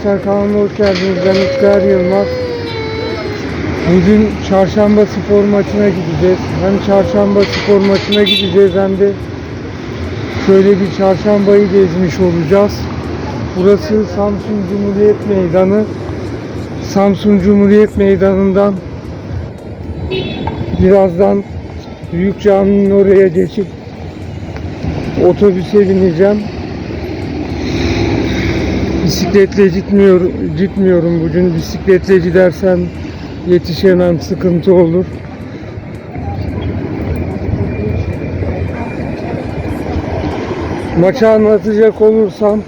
arkadaşlar kanalıma hoş geldiniz. Ben Üskar Yılmaz. Bugün çarşamba spor maçına gideceğiz. Hem çarşamba spor maçına gideceğiz hem de şöyle bir çarşambayı gezmiş olacağız. Burası Samsun Cumhuriyet Meydanı. Samsun Cumhuriyet Meydanı'ndan birazdan Büyük Cami'nin oraya geçip otobüse bineceğim. Bisikletle gitmiyorum, gitmiyorum bugün. Bisikletle gidersem yetişemem, sıkıntı olur. Maçı anlatacak olursam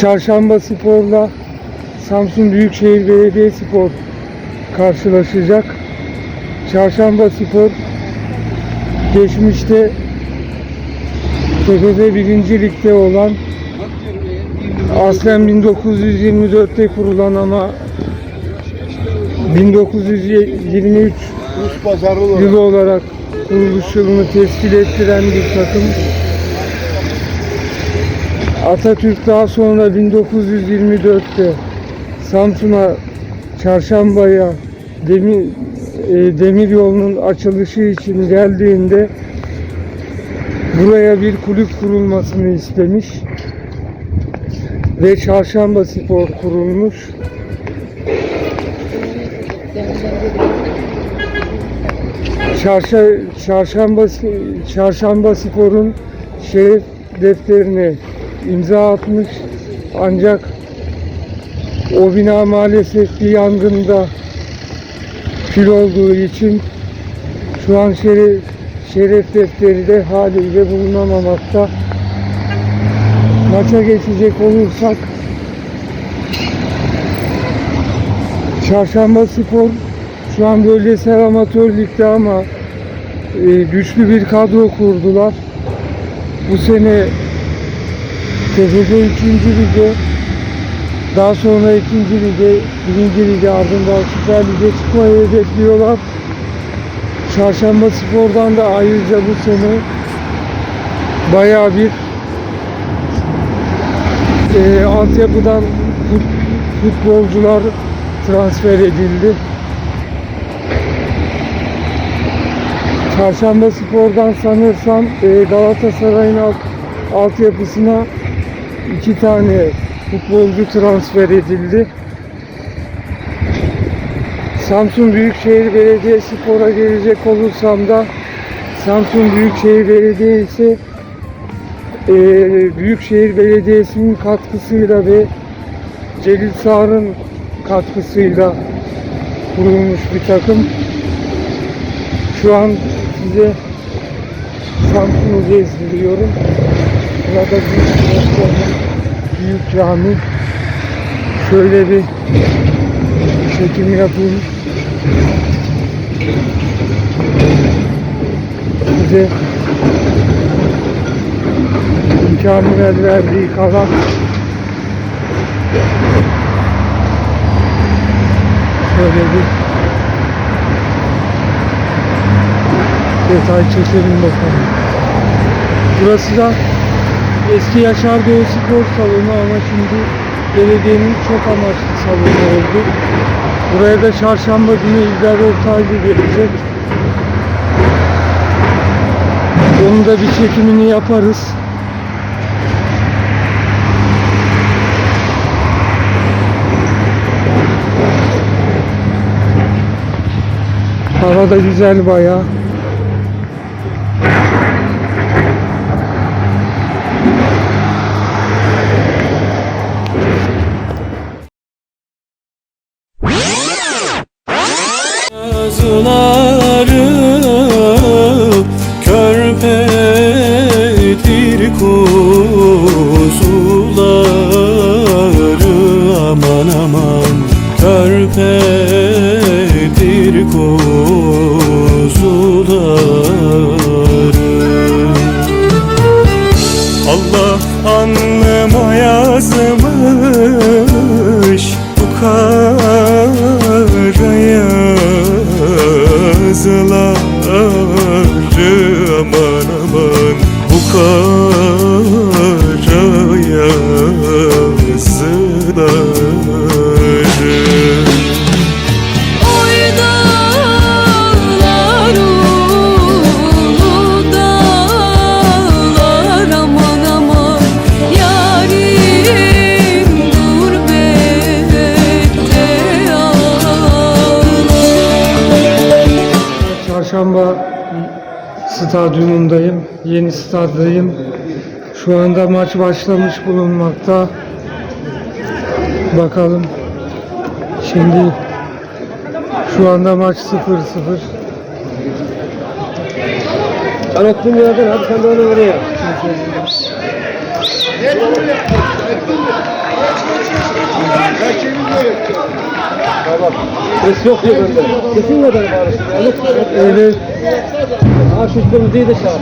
Çarşamba Spor'la Samsun Büyükşehir Belediyespor karşılaşacak. Çarşamba Spor geçmişte TFF 1. Lig'de olan aslen 1924'te kurulan ama 1923 Rus pazarı olarak. yılı olarak kuruluş yılını teşkil ettiren bir takım. Atatürk daha sonra 1924'te Samsun'a, Çarşamba'ya demir, e, demir yolunun açılışı için geldiğinde buraya bir kulüp kurulmasını istemiş ve Çarşamba Spor kurulmuş. Çarşa, çarşamba, çarşamba Spor'un şeref defterine imza atmış ancak o bina maalesef bir yangında kül olduğu için şu an şeref, şeref defteri de haliyle bulunamamakta. Maça geçecek olursak Çarşamba Spor şu an bölgesel amatör ligde ama e, güçlü bir kadro kurdular. Bu sene TFF 3. Lig'e daha sonra 2. Lig'e, 1. Lig'e ardından Süper Lig'e çıkmayı hedefliyorlar. Çarşamba Spor'dan da ayrıca bu sene bayağı bir e, altyapıdan fut- futbolcular transfer edildi. Çarşamba Spor'dan sanırsam e, Galatasaray'ın alt, altyapısına iki tane futbolcu transfer edildi. Samsun Büyükşehir Belediyespor'a gelecek olursam da Samsun Büyükşehir Belediyesi e, Büyükşehir Belediyesi'nin katkısıyla ve Celil Sağır'ın katkısıyla kurulmuş bir takım. Şu an size Samsun'u gezdiriyorum. Burada büyük, büyük cami. Şöyle bir çekim yapayım. Size imkanı el verdiği kadar şöyle bir detay çekelim bakalım. Burası da eski Yaşar Doğu Spor Salonu ama şimdi belediyenin çok amaçlı salonu oldu. Buraya da çarşamba günü İlber Ortaylı gelecek. Onun da bir çekimini yaparız. Hava da güzel bayağı. Stadyumundayım. Yeni staddayım. Şu anda maç başlamış bulunmakta. Bakalım. Şimdi şu anda maç 0-0. Ben attığım yerden hadi sen de onu oraya. Tamam. Ses yok diyor bende. Sesin kadar bağırıştı. Evet. Ha şu kırmızıyı da çağır.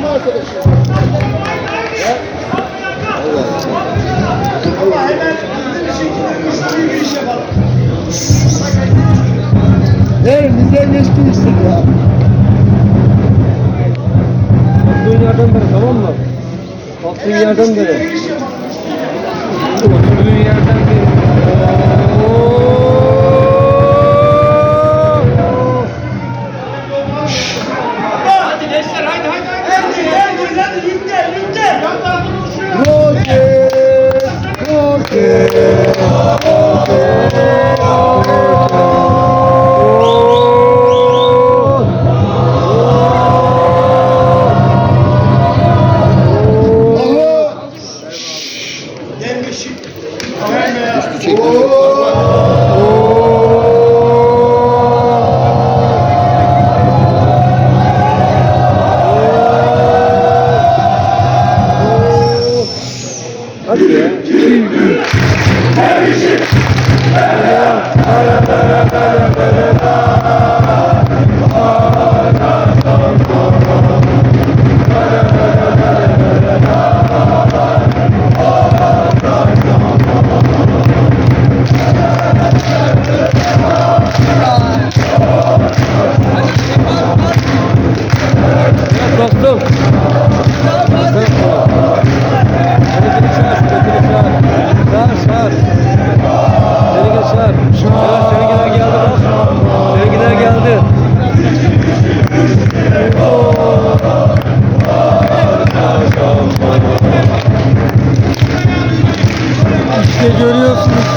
Ver bize geçti işte ya. Attığın yerden beri tamam mı? Attığın yerden beri.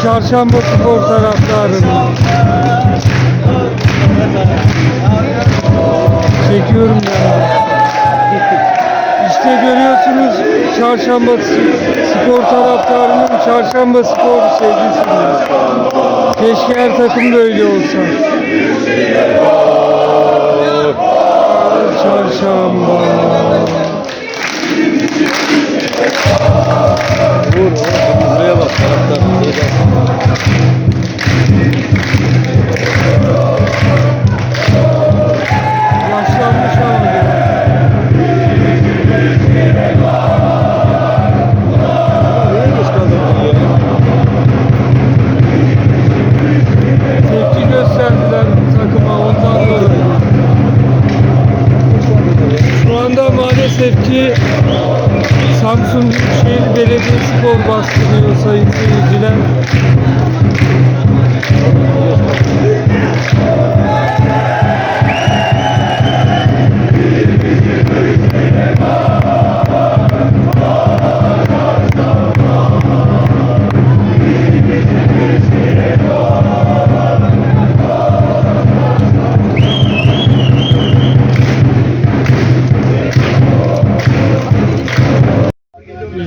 Çarşamba spor taraftarını. Çekiyorum ya. İşte görüyorsunuz çarşamba spor taraftarının çarşamba spor sevgisini. Keşke her takım da öyle olsa. Çarşamba. Samsun Büyükşehir Belediyespor bastırıyor sayın seyirciler.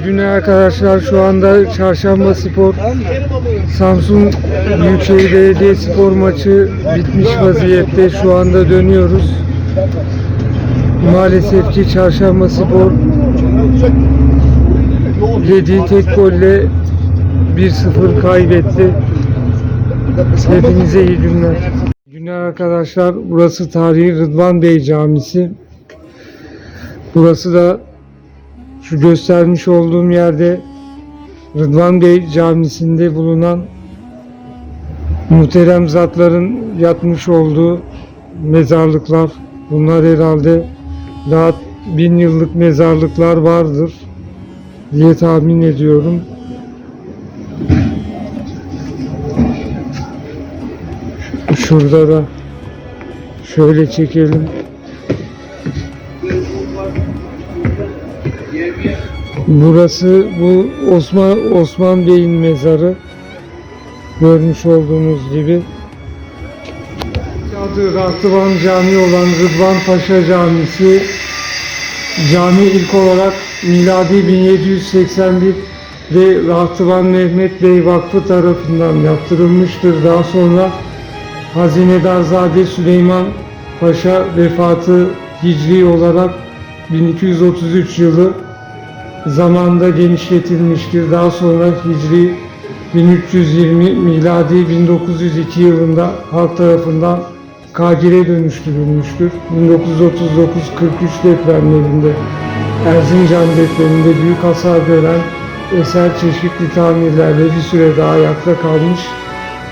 Günler arkadaşlar. Şu anda Çarşamba Spor Samsun Büyükşehir Belediyespor maçı bitmiş vaziyette. Şu anda dönüyoruz. Maalesef ki Çarşamba Spor yediği tek golle 1-0 kaybetti. Hepinize iyi günler. Günler arkadaşlar. Burası tarihi Rıdvan Bey Camisi. Burası da şu göstermiş olduğum yerde Rıdvan Bey Camisi'nde bulunan muhterem zatların yatmış olduğu mezarlıklar. Bunlar herhalde daha bin yıllık mezarlıklar vardır diye tahmin ediyorum. Şurada da şöyle çekelim. Burası bu Osman Osman Bey'in mezarı. Görmüş olduğunuz gibi. adı Rahtıvan Camii olan Rıdvan Paşa Camisi cami ilk olarak miladi 1781 ve Rahtıvan Mehmet Bey Vakfı tarafından yaptırılmıştır. Daha sonra Hazinedarzade Süleyman Paşa vefatı hicri olarak 1233 yılı zamanda genişletilmiştir. Daha sonra hicri 1320 miladi 1902 yılında halk tarafından Kagir'e dönüştürülmüştür. 1939-43 depremlerinde Erzincan depreminde büyük hasar gören eser çeşitli tamirlerle bir süre daha ayakta kalmış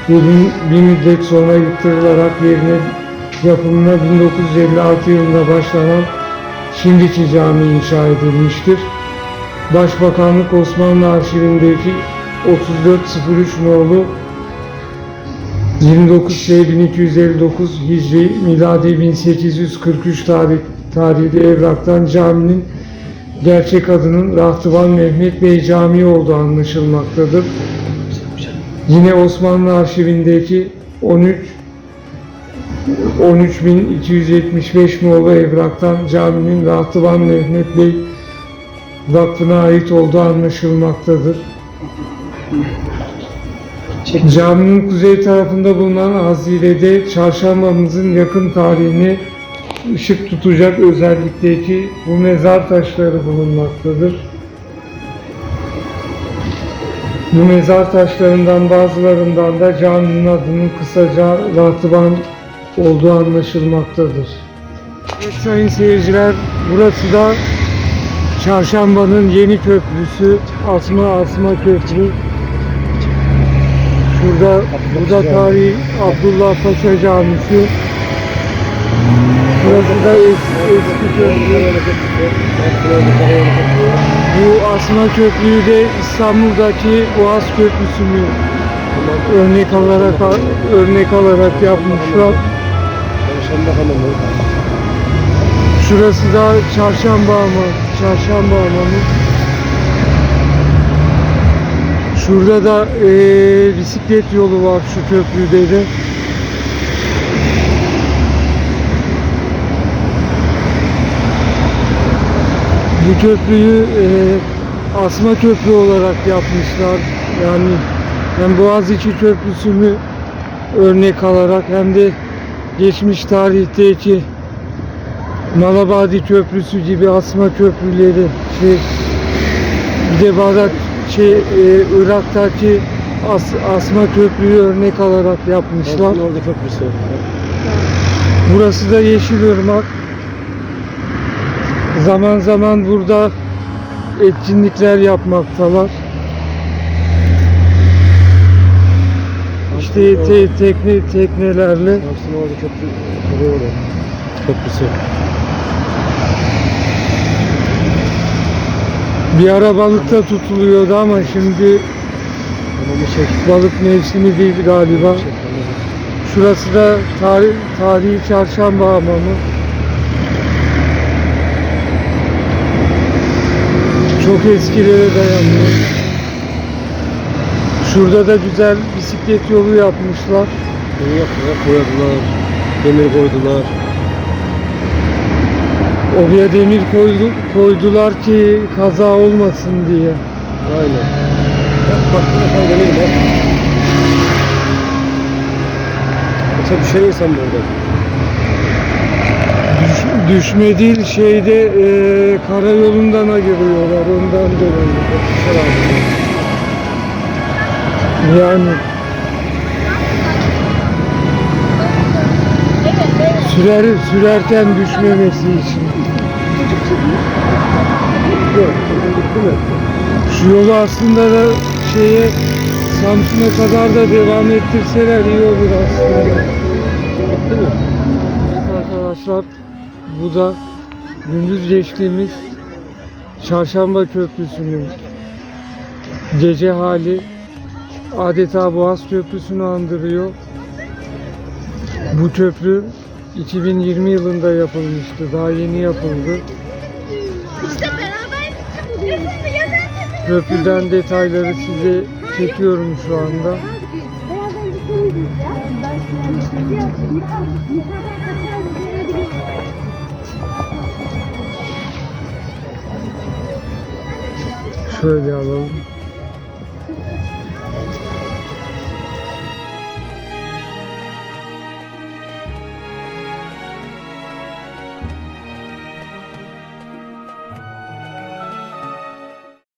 bir- bir müddet sonra yıktırılarak yerine yapımına 1956 yılında başlanan şimdiki cami inşa edilmiştir. Başbakanlık Osmanlı Arşivindeki 3403 nolu 29 şey 1259 Hicri miladi 1843 tarih tarihli evraktan caminin gerçek adının Rahtıvan Mehmet Bey Camii olduğu anlaşılmaktadır. Yine Osmanlı arşivindeki 13 13275 nolu evraktan caminin Rahtıvan Mehmet Bey Vakfı'na ait olduğu anlaşılmaktadır. Caminin kuzey tarafında bulunan Hazire'de çarşambamızın yakın tarihine ışık tutacak özellikteki bu mezar taşları bulunmaktadır. Bu mezar taşlarından bazılarından da caminin adının kısaca Rahtıvan olduğu anlaşılmaktadır. Evet sayın seyirciler, burası da Çarşamba'nın yeni köprüsü, Asma Asma Köprü. Şurada, burada tarihi Abdullah Paşa Camisi. Burası da eski, eski köprü. Bu Asma Köprüyü de İstanbul'daki Boğaz Köprüsü'nü örnek alarak örnek alarak yapmışlar. Çarşamba hanımı. Şurası da Çarşamba Hamamı. Çarşamba Hamamı. Şurada da eee, bisiklet yolu var şu köprüde de. Bu köprüyü eee, asma köprü olarak yapmışlar. Yani hem Boğaziçi Köprüsü'nü örnek alarak hem de geçmiş tarihteki Malabadi Köprüsü gibi asma köprüleri şey bir de Bağdat şey e, Irak'taki as, asma köprüyü örnek alarak yapmışlar. Orada köprüsü. Burası da Yeşilırmak. Zaman zaman burada etkinlikler yapmaktalar. İşte te, tekne teknelerle orada köprü. Orada. Köprüsü. bir ara balıkta tutuluyordu ama şimdi çek. balık mevsimi değil galiba. Çek. Şurası da tarih, tarihi çarşamba hamamı. Çok eskilere dayanıyor. Şurada da güzel bisiklet yolu yapmışlar. Bunu yaptılar, boyadılar. Demir koydular. Oraya demir koydu, koydular ki kaza olmasın diye. Aynen. Bak defa geleyim bak. Yoksa düşer insan burada. Düş- düşme değil şeyde e, karayolundan giriyorlar ondan dolayı. Düşer abi. Yani sürer sürerken düşmemesi için. Şu yolu aslında da şeye Samsun'a kadar da devam ettirseler iyi olur aslında. Arkadaşlar bu da gündüz geçtiğimiz Çarşamba Köprüsü'nün gece hali adeta Boğaz Köprüsü'nü andırıyor. Bu köprü 2020 yılında yapılmıştı. Daha yeni yapıldı. İşte beraber. Köprüden detayları size çekiyorum şu anda. Gidelim. Şöyle alalım.